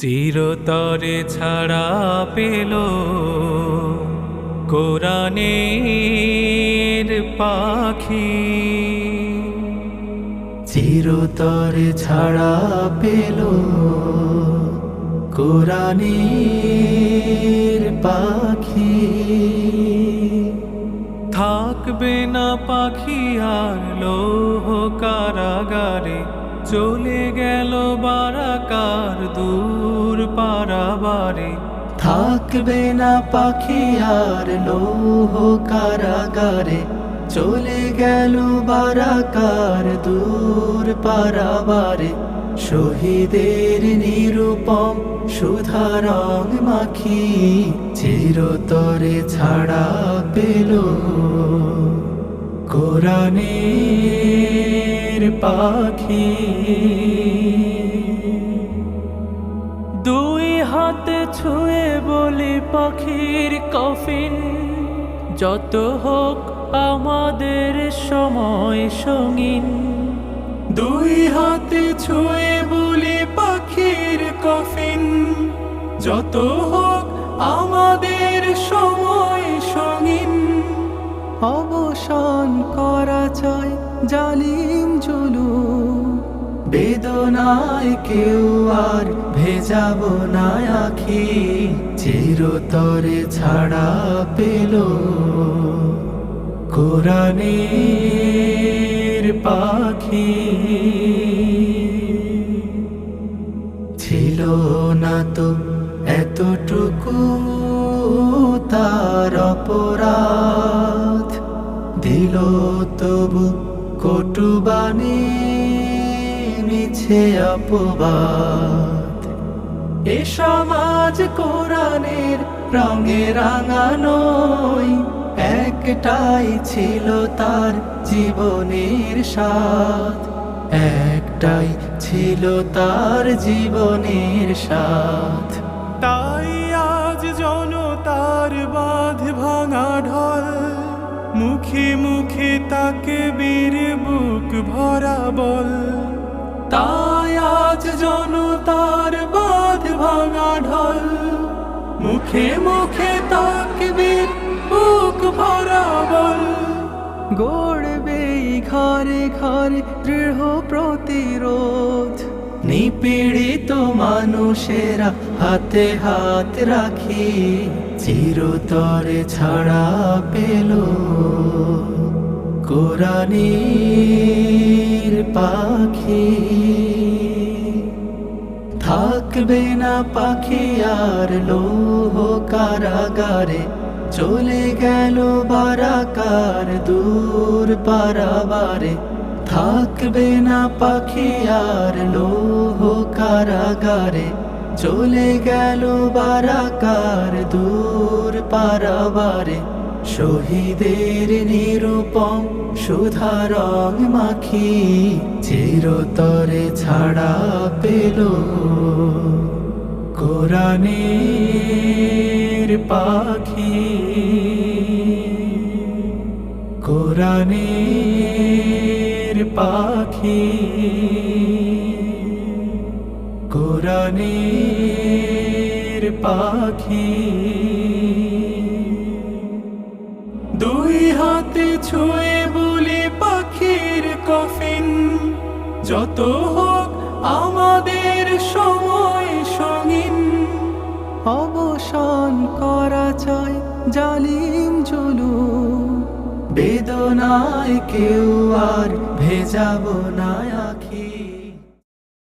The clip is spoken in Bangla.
চিরতরে ছাড়া পেল কোরআনের পাখি। চিরতরে ছাড়া পেল কোরআনের পাখি। থাকবে না পাখি আর লোহ কারাগারে। চলে গেল বারাকার দূর পারাবারে। থাকবে না পাখি আর লোহ কারাগারে। চলে গেল বারাকার দূর পারাবারে। শহীদের নিরূপম সুধারং মাখি চিরতরে ছাড়া পেল। কোরআনের পাখি। দুই হাতে ছুঁয়ে বলি পাখির কফিন। যত হোক আমাদের সময় সঙ্গিন। দুই হাতে ছুঁয়ে বলি পাখির কফিন। যত হোক আমাদের সময় সঙ্গিন। অবসান করা জালিম জুলু বেদনায় কেউ আর ভেজাব না আখি, চিরতরে ছাড়া পেল। কোরআনের পাখি ছিল না তো এতটুকু তার অপরাধ, দিল তবু কটুবাণী মিছে অপবাদ। এ সমাজ কোরআনের রঙে রাঙানোই, একটাই ছিল তার জীবনের স্বাদ। একটাই ছিল তার জীবনের স্বাদ। তাই আজ জনতার বাঁধ ভাঙা ঢল। মুখে মুখে তাকে বীর বুক ভরা বল। তাই আজ জনতার বাঁধ ভাঙা ঢল। মুখে মুখে তাকবীর বুক ভরা বল। গড়বে ঘরে ঘরে দৃঢ় প্রতিরোধ। নিপীড়িত মানুষেরা হাতে হাত রাখি, চিরতরে ছাড়া পেল কোরআনের পাখি। থাকবে না পাখি আর লোহ কারাগারে, চলে গেল বারাকার দূর পারাবারে। থাকবে না পাখি আর লোহ কারাগারে। চলে গেল বারাকার দূর পারাবারে। শহীদের নিরূপম সুধারং মাখি চিরতরে ছাড়া পেল কোরআনের পাখি। কোরআনের পাখি। কোরআনের পাখি। দুই হাতে ছুঁয়ে বলি পাখির কফিন। যত হোক আমাদের সময় সঙ্গীন। অবসান করা চাই জালিম জুলু বেদনায় কেউ আর ভেজাবো না আখি।